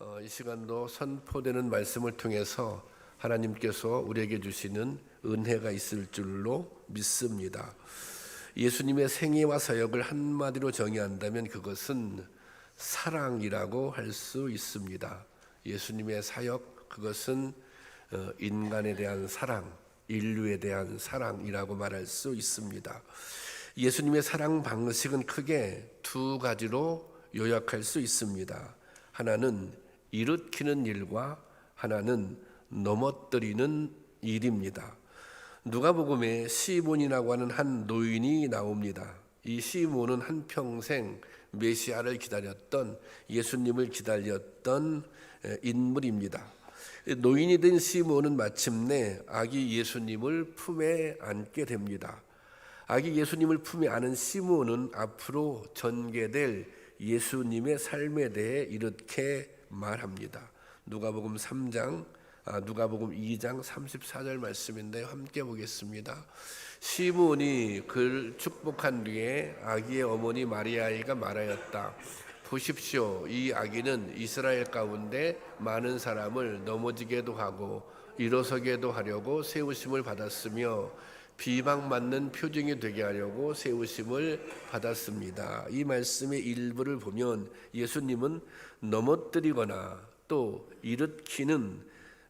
어, 이 시간도 선포되는 말씀을 통해서 하나님께서 우리에게 주시는 은혜가 있을 줄로 믿습니다. 예수님의 생애와 사역을 한마디로 정의한다면 그것은 사랑이라고 할 수 있습니다. 예수님의 사역 그것은 어, 인간에 대한 사랑, 인류에 대한 사랑이라고 말할 수 있습니다. 예수님의 사랑 방식은 크게 두 가지로 요약할 수 있습니다. 하나는 일으키는 일과 하나는 넘어뜨리는 일입니다. 누가복음에 시몬이라고 하는 한 노인이 나옵니다. 이 시몬은 한 평생 메시아를 기다렸던 예수님을 기다렸던 인물입니다. 노인이 된 시몬은 마침내 아기 예수님을 품에 안게 됩니다. 아기 예수님을 품에 안은 시몬은 앞으로 전개될 예수님의 삶에 대해 이렇게 말합니다. 누가복음 3장 아, 누가복음 2장 34절 말씀인데 함께 보겠습니다. 시몬이 그를 축복한 뒤에 아기의 어머니 마리아이가 말하였다. 보십시오. 이 아기는 이스라엘 가운데 많은 사람을 넘어지게도 하고 일어서게도 하려고 세우심을 받았으며 비방받는 표징이 되게 하려고 세우심을 받았습니다. 이 말씀의 일부를 보면 예수님은 넘어뜨리거나 또 일으키는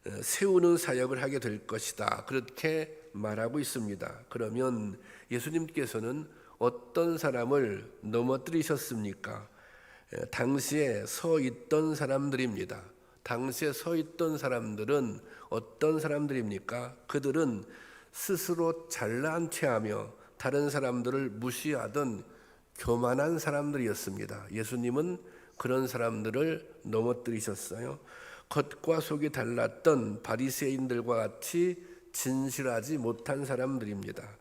어, 세우는 사역을 하게 될 것이다. 그렇게 말하고 있습니다. 그러면 예수님께서는 어떤 사람을 넘어뜨리셨습니까? 당시에 서 있던 사람들입니다. 당시에 서 있던 사람들은 어떤 사람들입니까? 그들은 스스로 잘난 체하며 다른 사람들을 무시하던 교만한 사람들이었습니다. 예수님은 그런 사람들을 넘어뜨리셨어요. 겉과 속이 달랐던 바리새인들과 같이 진실하지 못한 사람들입니다.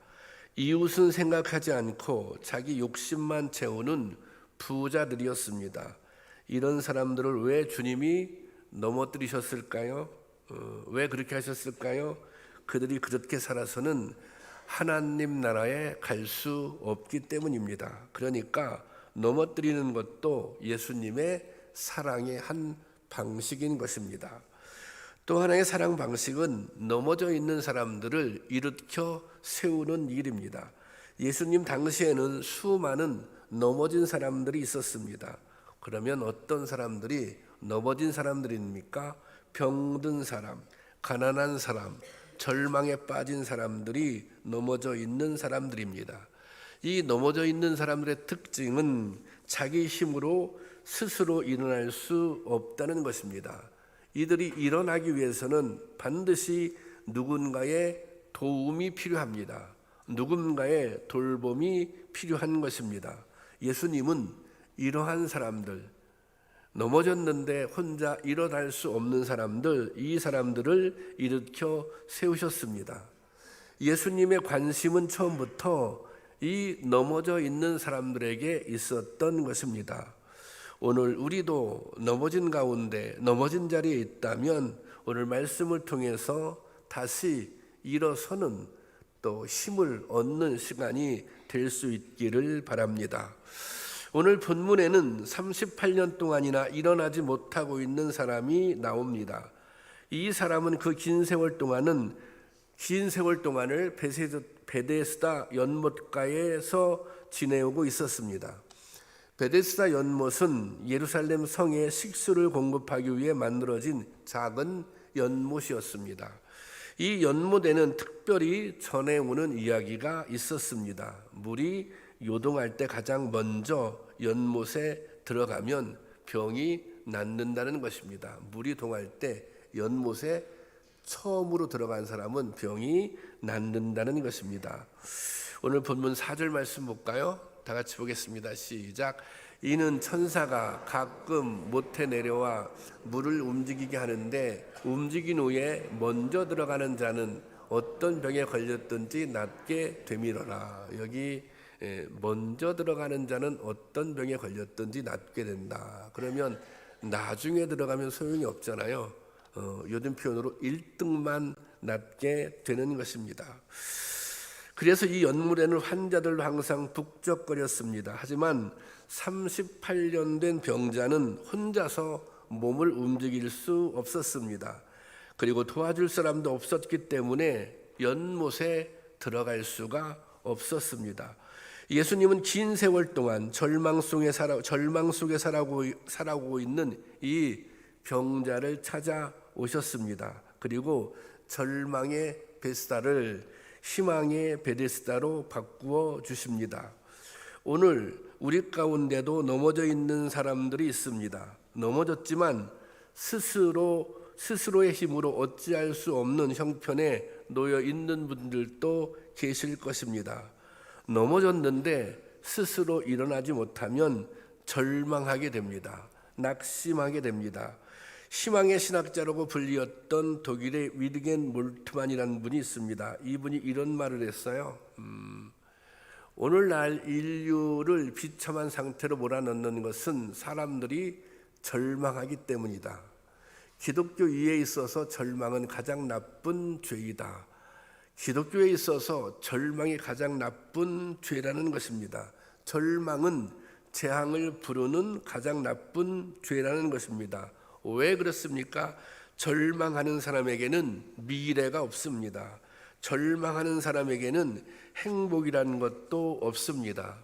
이웃은 생각하지 않고 자기 욕심만 채우는 부자들이었습니다. 이런 사람들을 왜 주님이 넘어뜨리셨을까요? 어, 왜 그렇게 하셨을까요? 그들이 그렇게 살아서는 하나님 나라에 갈 수 없기 때문입니다. 그러니까 넘어뜨리는 것도 예수님의 사랑의 한 방식인 것입니다. 또 하나의 사랑 방식은 넘어져 있는 사람들을 일으켜 세우는 일입니다. 예수님 당시에는 수많은 넘어진 사람들이 있었습니다. 그러면 어떤 사람들이 넘어진 사람들입니까? 병든 사람, 가난한 사람, 절망에 빠진 사람들이 넘어져 있는 사람들입니다. 이 넘어져 있는 사람들의 특징은 자기 힘으로 스스로 일어날 수 없다는 것입니다. 이들이 일어나기 위해서는 반드시 누군가의 도움이 필요합니다. 누군가의 돌봄이 필요한 것입니다. 예수님은 이러한 사람들, 넘어졌는데 혼자 일어날 수 없는 사람들, 이 사람들을 일으켜 세우셨습니다. 예수님의 관심은 처음부터 이 넘어져 있는 사람들에게 있었던 것입니다. 오늘 우리도 넘어진 가운데 넘어진 자리에 있다면 오늘 말씀을 통해서 다시 일어서는 또 힘을 얻는 시간이 될 수 있기를 바랍니다. 오늘 본문에는 38년 동안이나 일어나지 못하고 있는 사람이 나옵니다. 이 사람은 그 긴 세월 동안은 긴 세월 동안을 베데스다 연못가에서 지내오고 있었습니다. 베데스다 연못은 예루살렘 성에 식수를 공급하기 위해 만들어진 작은 연못이었습니다. 이 연못에는 특별히 전해오는 이야기가 있었습니다. 물이 요동할 때 가장 먼저 연못에 들어가면 병이 낫는다는 것입니다. 물이 동할 때 연못에 처음으로 들어간 사람은 병이 낫는다는 것입니다. 오늘 본문 4절 말씀 볼까요? 다 같이 보겠습니다. 시작. 이는 천사가 가끔 못해 내려와 물을 움직이게 하는데 움직인 후에 먼저 들어가는 자는 어떤 병에 걸렸든지 낫게 되밀어라. 여기 예, 먼저 들어가는 자는 어떤 병에 걸렸든지 낫게 된다. 그러면 나중에 들어가면 소용이 없잖아요. 어, 요즘 표현으로 1등만 낫게 되는 것입니다. 그래서 이 연물에는 환자들로 항상 북적거렸습니다. 하지만 38년 된 병자는 혼자서 몸을 움직일 수 없었습니다. 그리고 도와줄 사람도 없었기 때문에 연못에 들어갈 수가 없었습니다. 예수님은 긴 세월 동안 절망 속에 살아 절망 속에 살아고 살아고 있는 이 병자를 찾아 오셨습니다. 그리고 절망의 베스다를 희망의 베데스다로 바꾸어 주십니다. 오늘 우리 가운데도 넘어져 있는 사람들이 있습니다. 넘어졌지만 스스로 스스로의 힘으로 어찌할 수 없는 형편에 놓여 있는 분들도 계실 것입니다. 넘어졌는데 스스로 일어나지 못하면 절망하게 됩니다. 낙심하게 됩니다. 희망의 신학자라고 불리었던 독일의 위드겐 몰트만이라는 분이 있습니다. 이분이 이런 말을 했어요. 음, 오늘날 인류를 비참한 상태로 몰아넣는 것은 사람들이 절망하기 때문이다. 기독교 위에 있어서 절망은 가장 나쁜 죄이다. 기독교에 있어서 절망이 가장 나쁜 죄라는 것입니다. 절망은 재앙을 부르는 가장 나쁜 죄라는 것입니다. 왜 그렇습니까? 절망하는 사람에게는 미래가 없습니다. 절망하는 사람에게는 행복이라는 것도 없습니다.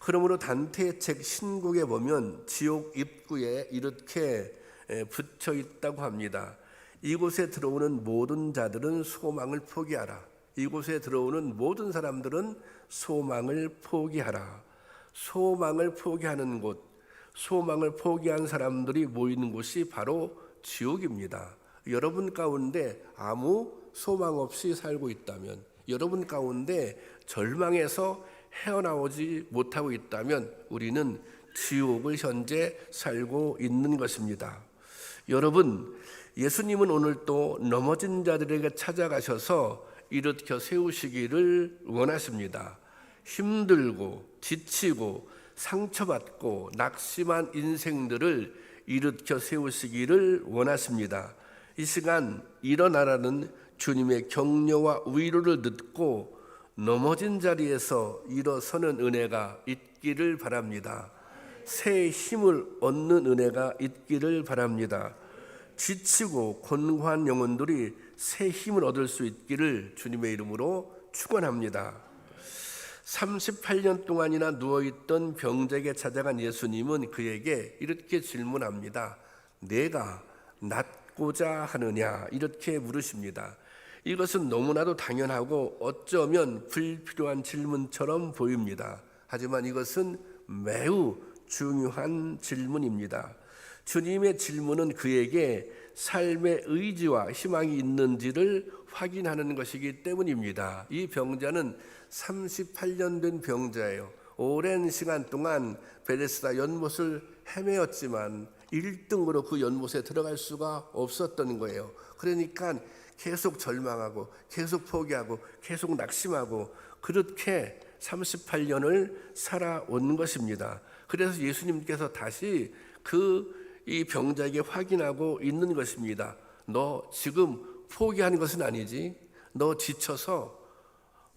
그러므로 단테의 책 신국에 보면 지옥 입구에 이렇게 붙여 있다고 합니다. 이곳에 들어오는 모든 자들은 소망을 포기하라. 이곳에 들어오는 모든 사람들은 소망을 포기하라. 소망을 포기하는 곳, 소망을 포기한 사람들이 모이는 곳이 바로 지옥입니다. 여러분 가운데 아무 소망 없이 살고 있다면, 여러분 가운데 절망해서 헤어나오지 못하고 있다면 우리는 지옥을 현재 살고 있는 것입니다. 여러분, 예수님은 오늘 또 넘어진 자들에게 찾아가셔서 일으켜 세우시기를 원하십니다. 힘들고 지치고 상처받고 낙심한 인생들을 일으켜 세우시기를 원하십니다. 이 시간 일어나라는 주님의 격려와 위로를 듣고 넘어진 자리에서 일어서는 은혜가 있기를 바랍니다. 새 힘을 얻는 은혜가 있기를 바랍니다. 지치고 곤고한 영혼들이 새 힘을 얻을 수 있기를 주님의 이름으로 축원합니다. 38년 동안이나 누워 있던 병자에게 찾아간 예수님은 그에게 이렇게 질문합니다. 내가 낫고자 하느냐? 이렇게 물으십니다. 이것은 너무나도 당연하고 어쩌면 불필요한 질문처럼 보입니다. 하지만 이것은 매우 중요한 질문입니다. 주님의 질문은 그에게 삶의 의지와 희망이 있는지를 확인하는 것이기 때문입니다. 이 병자는 38년 된 병자예요. 오랜 시간 동안 베데스다 연못을 헤매었지만 1등으로 그 연못에 들어갈 수가 없었던 거예요. 그러니까 계속 절망하고 계속 포기하고 계속 낙심하고 그렇게 38년을 살아온 것입니다. 그래서 예수님께서 다시 그 이 병자에게 확인하고 있는 것입니다. 너 지금 포기하는 것은 아니지? 너 지쳐서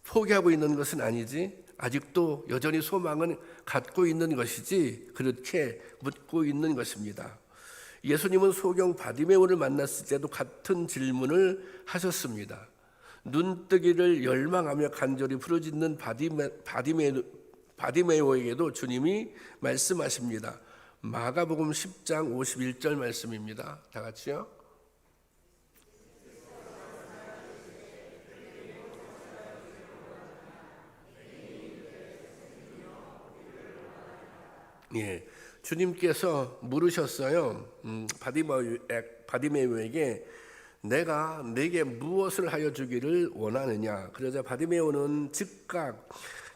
포기하고 있는 것은 아니지? 아직도 여전히 소망은 갖고 있는 것이지? 그렇게 묻고 있는 것입니다. 예수님은 소경 바디메오를 만났을 때도 같은 질문을 하셨습니다. 눈뜨기를 열망하며 간절히 부르짖는 바디메, 바디메, 바디메오에게도 주님이 말씀하십니다. 마가복음 10장 51절 말씀입니다. 다 같이요. 예, 주님께서 물으셨어요. 음, 바디메오에게 내가 내게 무엇을 하여 주기를 원하느냐. 그러자 바디메오는 즉각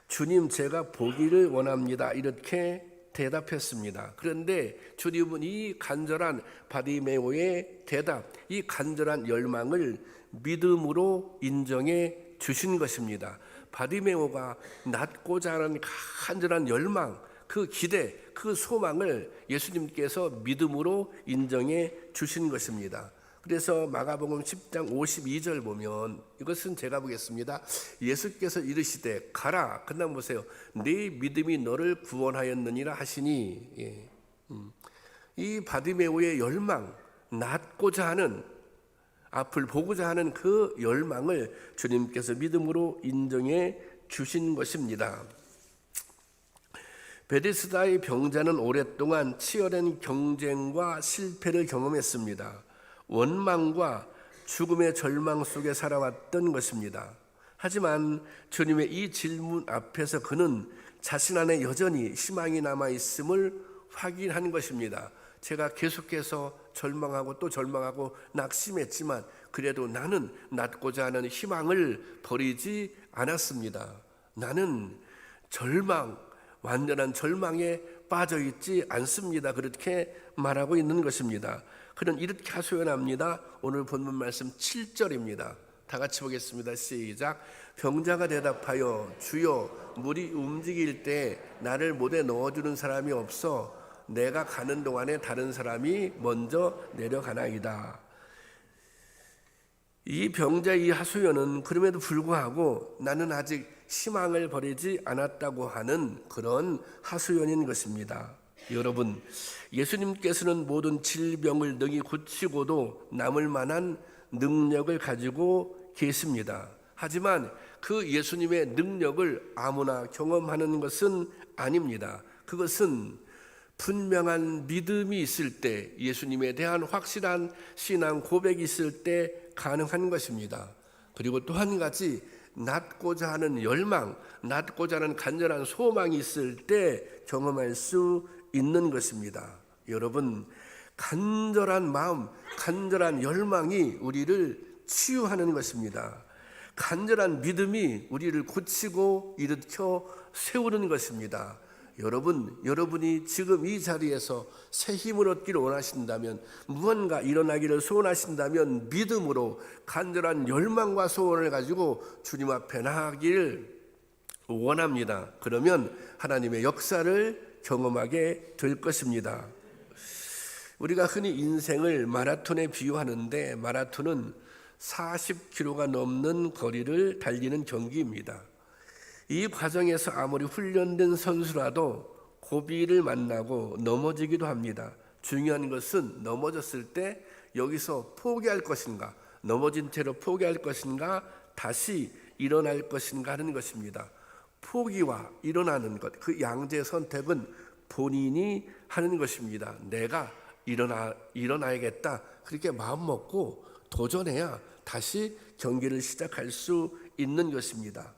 주님 제가 보기를 원합니다. 이렇게 대답했습니다. 그런데 주님은 이 간절한 바디메오의 대답, 이 간절한 열망을 믿음으로 인정해 주신 것입니다. 바디메오가 낳고자 하는 간절한 열망, 그 기대, 그 소망을 예수님께서 믿음으로 인정해 주신 것입니다. 그래서 마가복음 10장 52절 보면 이것은 제가 보겠습니다. 예수께서 이르시되 가라. 그다음 보세요. 네 믿음이 너를 구원하였느니라 하시니 예. 음. 이 바디메오의 열망, 낫고자 하는 앞을 보고자 하는 그 열망을 주님께서 믿음으로 인정해 주신 것입니다. 베데스다의 병자는 오랫동안 치열한 경쟁과 실패를 경험했습니다. 원망과 죽음의 절망 속에 살아왔던 것입니다. 하지만 주님의 이 질문 앞에서 그는 자신 안에 여전히 희망이 남아 있음을 확인한 것입니다. 제가 계속해서 절망하고 또 절망하고 낙심했지만 그래도 나는 낳고자 하는 희망을 버리지 않았습니다. 나는 절망, 완전한 절망에 빠져 있지 않습니다. 그렇게 말하고 있는 것입니다. 그는 이렇게 하소연합니다. 오늘 본문 말씀 7절입니다. 다 같이 보겠습니다. 시작. 병자가 대답하여 주여 물이 움직일 때 나를 못에 넣어주는 사람이 없어 내가 가는 동안에 다른 사람이 먼저 내려가나이다. 이 병자 이 하소연은 그럼에도 불구하고 나는 아직 희망을 버리지 않았다고 하는 그런 하소연인 것입니다. 여러분, 예수님께서는 모든 질병을 능히 고치고도 남을 만한 능력을 가지고 계십니다. 하지만 그 예수님의 능력을 아무나 경험하는 것은 아닙니다. 그것은 분명한 믿음이 있을 때 예수님에 대한 확실한 신앙 고백이 있을 때 가능한 것입니다. 그리고 또 한 가지 낳고자 하는 열망, 낳고자 하는 간절한 소망이 있을 때 경험할 수 있는 것입니다. 여러분, 간절한 마음, 간절한 열망이 우리를 치유하는 것입니다. 간절한 믿음이 우리를 고치고 일으켜 세우는 것입니다. 여러분, 여러분이 지금 이 자리에서 새 힘을 얻기를 원하신다면, 무언가 일어나기를 소원하신다면, 믿음으로 간절한 열망과 소원을 가지고 주님 앞에 나가기를 원합니다. 그러면 하나님의 역사를 경험하게 될 것입니다. 우리가 흔히 인생을 마라톤에 비유하는데, 마라톤은 40km가 넘는 거리를 달리는 경기입니다. 이 과정에서 아무리 훈련된 선수라도 고비를 만나고 넘어지기도 합니다. 중요한 것은 넘어졌을 때 여기서 포기할 것인가, 넘어진 채로 포기할 것인가, 다시 일어날 것인가 하는 것입니다. 포기와 일어나는 것, 그 양재 선택은 본인이 하는 것입니다. 내가 일어나, 일어나야겠다. 그렇게 마음 먹고 도전해야 다시 경기를 시작할 수 있는 것입니다.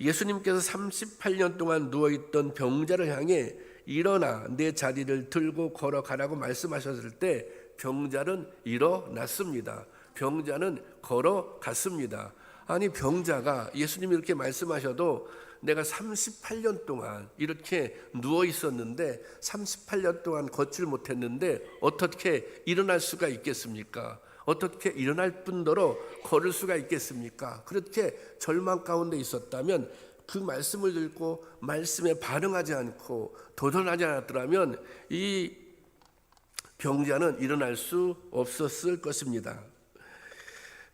예수님께서 38년 동안 누워있던 병자를 향해 일어나 내 자리를 들고 걸어가라고 말씀하셨을 때 병자는 일어났습니다. 병자는 걸어갔습니다. 아니 병자가 예수님이 이렇게 말씀하셔도 내가 38년 동안 이렇게 누워 있었는데 38년 동안 걷질 못했는데 어떻게 일어날 수가 있겠습니까? 어떻게 일어날 뿐더러 걸을 수가 있겠습니까? 그렇게 절망 가운데 있었다면 그 말씀을 듣고 말씀에 반응하지 않고 도전하지 않았더라면 이 병자는 일어날 수 없었을 것입니다.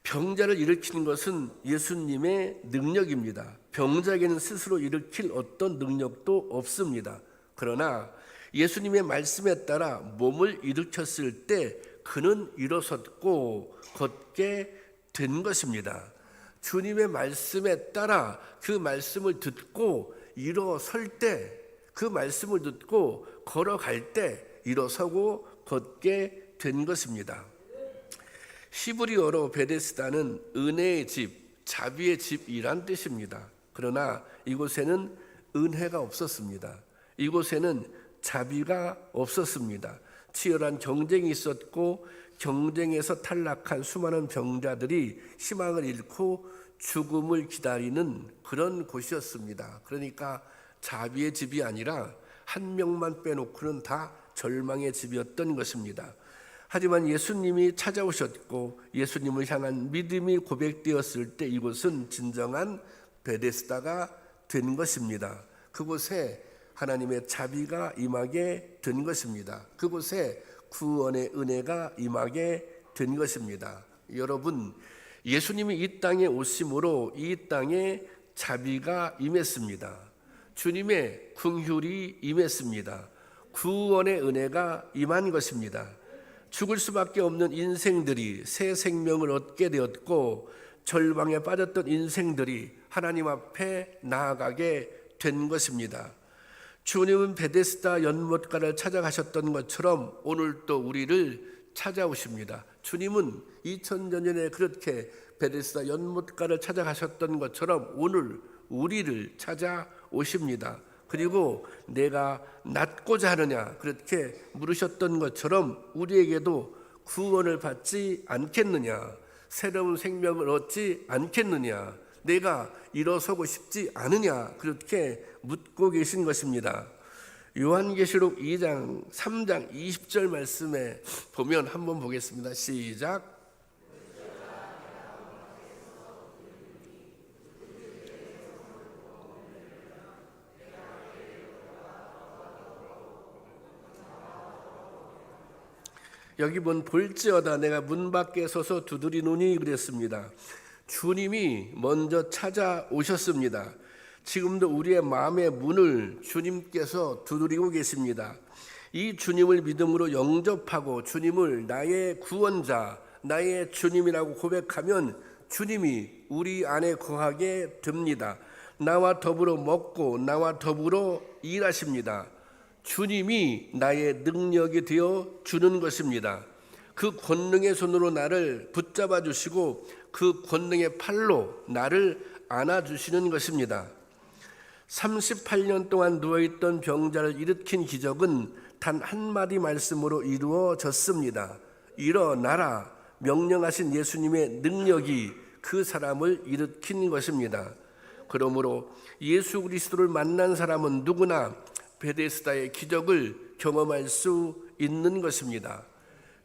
병자를 일으키는 것은 예수님의 능력입니다. 병자에게는 스스로 일으킬 어떤 능력도 없습니다. 그러나 예수님의 말씀에 따라 몸을 일으켰을 때 그는 일어섰고 걷게 된 것입니다. 주님의 말씀에 따라 그 말씀을 듣고 일어설 때, 그 말씀을 듣고 걸어갈 때 일어서고 걷게 된 것입니다. 히브리어로 베데스다는 은혜의 집, 자비의 집이란 뜻입니다. 그러나 이곳에는 은혜가 없었습니다. 이곳에는 자비가 없었습니다. 치열한 경쟁이 있었고 경쟁에서 탈락한 수많은 병자들이 희망을 잃고 죽음을 기다리는 그런 곳이었습니다. 그러니까 자비의 집이 아니라 한 명만 빼놓고는 다 절망의 집이었던 것입니다. 하지만 예수님이 찾아오셨고 예수님을 향한 믿음이 고백되었을 때 이곳은 진정한 베데스다가 된 것입니다. 그곳에 하나님의 자비가 임하게 된 것입니다. 그곳에 구원의 은혜가 임하게 된 것입니다. 여러분, 예수님이 이 땅에 오심으로 이 땅에 자비가 임했습니다. 주님의 긍휼이 임했습니다. 구원의 은혜가 임한 것입니다. 죽을 수밖에 없는 인생들이 새 생명을 얻게 되었고 절망에 빠졌던 인생들이 하나님 앞에 나아가게 된 것입니다. 주님은 베데스다 연못가를 찾아가셨던 것처럼 오늘 또 우리를 찾아오십니다. 주님은 2000년 전에 그렇게 베데스다 연못가를 찾아가셨던 것처럼 오늘 우리를 찾아오십니다. 그리고 내가 낫고자 하느냐 그렇게 물으셨던 것처럼 우리에게도 구원을 받지 않겠느냐 새로운 생명을 얻지 않겠느냐 내가 일어서고 싶지 않으냐 그렇게 묻고 계신 것입니다. 요한계시록 2장 3장 20절 말씀에 보면 한번 보겠습니다. 시작. 여기 본 볼지어다 내가 문 밖에 서서 두드리노니 그랬습니다. 주님이 먼저 찾아오셨습니다. 지금도 우리의 마음의 문을 주님께서 두드리고 계십니다. 이 주님을 믿음으로 영접하고 주님을 나의 구원자, 나의 주님이라고 고백하면 주님이 우리 안에 거하게 됩니다. 나와 더불어 먹고 나와 더불어 일하십니다. 주님이 나의 능력이 되어 주는 것입니다. 그 권능의 손으로 나를 붙잡아 주시고 그 권능의 팔로 나를 안아 주시는 것입니다. 38년 동안 누워있던 병자를 일으킨 기적은 단 한마디 말씀으로 이루어졌습니다. 일어나라. 명령하신 예수님의 능력이 그 사람을 일으킨 것입니다. 그러므로 예수 그리스도를 만난 사람은 누구나 베데스다의 기적을 경험할 수 있는 것입니다.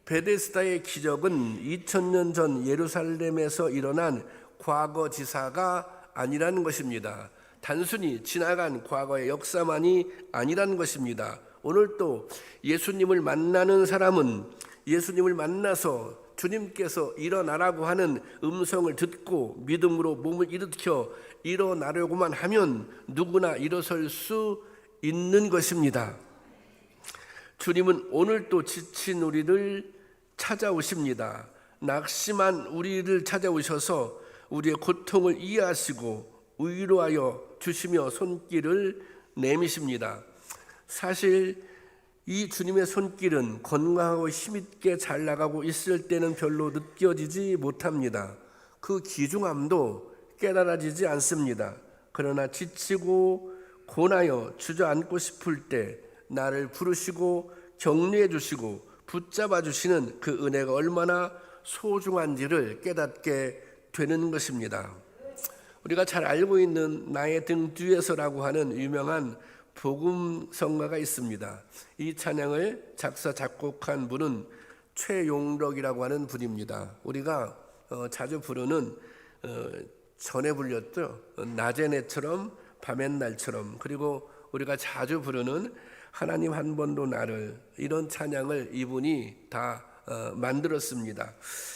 베데스다의 기적은 2000년 전 예루살렘에서 일어난 과거 지사가 아니라는 것입니다. 단순히 지나간 과거의 역사만이 아니라는 것입니다. 오늘 또 예수님을 만나는 사람은 예수님을 만나서 주님께서 일어나라고 하는 음성을 듣고 믿음으로 몸을 일으켜 일어나려고만 하면 누구나 일어설 수 있는 것입니다. 주님은 오늘 또 지친 우리를 찾아오십니다. 낙심한 우리를 찾아오셔서 우리의 고통을 이해하시고 위로하여 주시며 손길을 내미십니다. 사실 이 주님의 손길은 건강하고 힘있게 잘 나가고 있을 때는 별로 느껴지지 못합니다. 그 귀중함도 깨달아지지 않습니다. 그러나 지치고 고나여 주저앉고 싶을 때 나를 부르시고 격려해 주시고 붙잡아 주시는 그 은혜가 얼마나 소중한지를 깨닫게 되는 것입니다. 우리가 잘 알고 있는 나의 등 뒤에서라고 하는 유명한 복음 성가가 있습니다. 이 찬양을 작사 작곡한 분은 최용덕이라고 하는 분입니다. 우리가 어, 자주 부르는 어, 전에 불렸죠. 낮의 내처럼 밤의 날처럼 그리고 우리가 자주 부르는 하나님 한 번도 나를 이런 찬양을 이분이 다 어, 만들었습니다.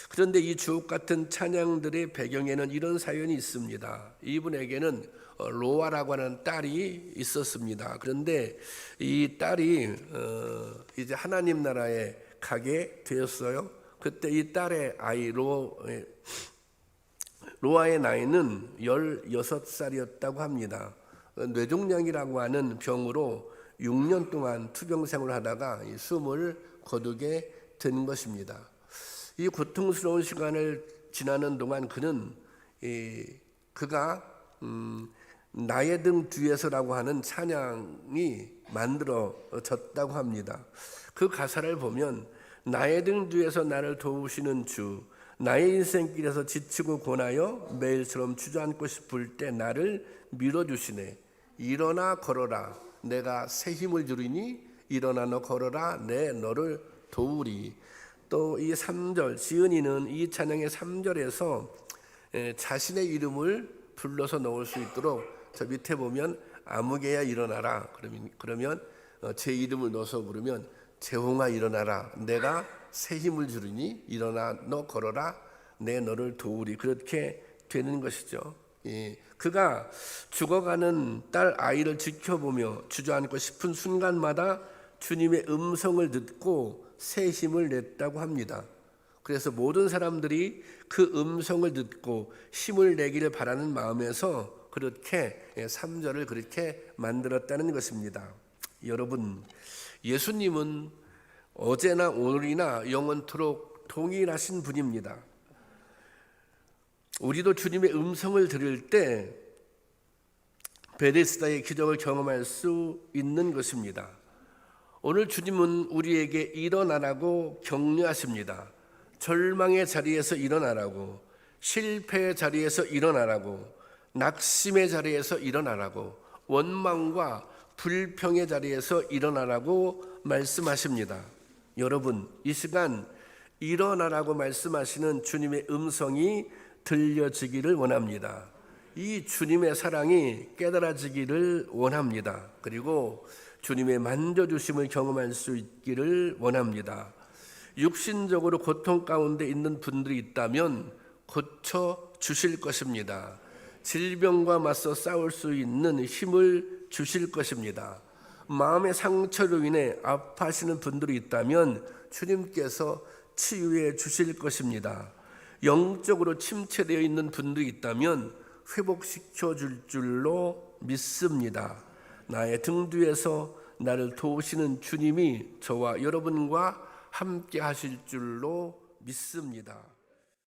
그런데 이 주옥 같은 찬양들의 배경에는 이런 사연이 있습니다. 이분에게는 어, 로아라고 하는 딸이 있었습니다. 그런데 이 딸이 어, 이제 하나님 나라에 가게 되었어요. 그때 이 딸의 아이 로 로아의 나이는 16살이었다고 합니다. 뇌종양이라고 하는 병으로 6년 동안 투병생을 하다가 숨을 거두게 된 것입니다. 이 고통스러운 시간을 지나는 동안 그는 그가 음, 나의 등 뒤에서라고 하는 찬양이 만들어졌다고 합니다. 그 가사를 보면 나의 등 뒤에서 나를 도우시는 주, 나의 인생길에서 지치고 고나여 매일처럼 주저앉고 싶을 때 나를 밀어주시네. 일어나 걸어라. 내가 새 힘을 주리니 일어나 너 걸어라. 내 너를 도우리. 또 이 3절 지은이는 이 찬양의 3절에서 자신의 이름을 불러서 넣을 수 있도록 저 밑에 보면 아무개야 일어나라. 그러면 그러면 어, 제 이름을 넣어서 부르면 재홍아 일어나라. 내가 새 힘을 주리니 일어나 너 걸어라. 내 너를 도우리. 그렇게 되는 것이죠. 예. 그가 죽어가는 딸 아이를 지켜보며 주저앉고 싶은 순간마다 주님의 음성을 듣고 새 힘을 냈다고 합니다. 그래서 모든 사람들이 그 음성을 듣고 힘을 내기를 바라는 마음에서 그렇게 3절을 그렇게 만들었다는 것입니다. 여러분, 예수님은 어제나 오늘이나 영원토록 동일하신 분입니다. 우리도 주님의 음성을 들을 때 베데스다의 기적을 경험할 수 있는 것입니다. 오늘 주님은 우리에게 일어나라고 격려하십니다. 절망의 자리에서 일어나라고, 실패의 자리에서 일어나라고, 낙심의 자리에서 일어나라고, 원망과 불평의 자리에서 일어나라고 말씀하십니다. 여러분, 이 시간 일어나라고 말씀하시는 주님의 음성이 들려지기를 원합니다. 이 주님의 사랑이 깨달아지기를 원합니다. 그리고 주님의 만져주심을 경험할 수 있기를 원합니다. 육신적으로 고통 가운데 있는 분들이 있다면 고쳐 주실 것입니다. 질병과 맞서 싸울 수 있는 힘을 주실 것입니다. 마음의 상처로 인해 아파하시는 분들이 있다면 주님께서 치유해 주실 것입니다. 영적으로 침체되어 있는 분들이 있다면 회복시켜 줄 줄로 믿습니다. 나의 등 뒤에서 나를 도우시는 주님이 저와 여러분과 함께 하실 줄로 믿습니다.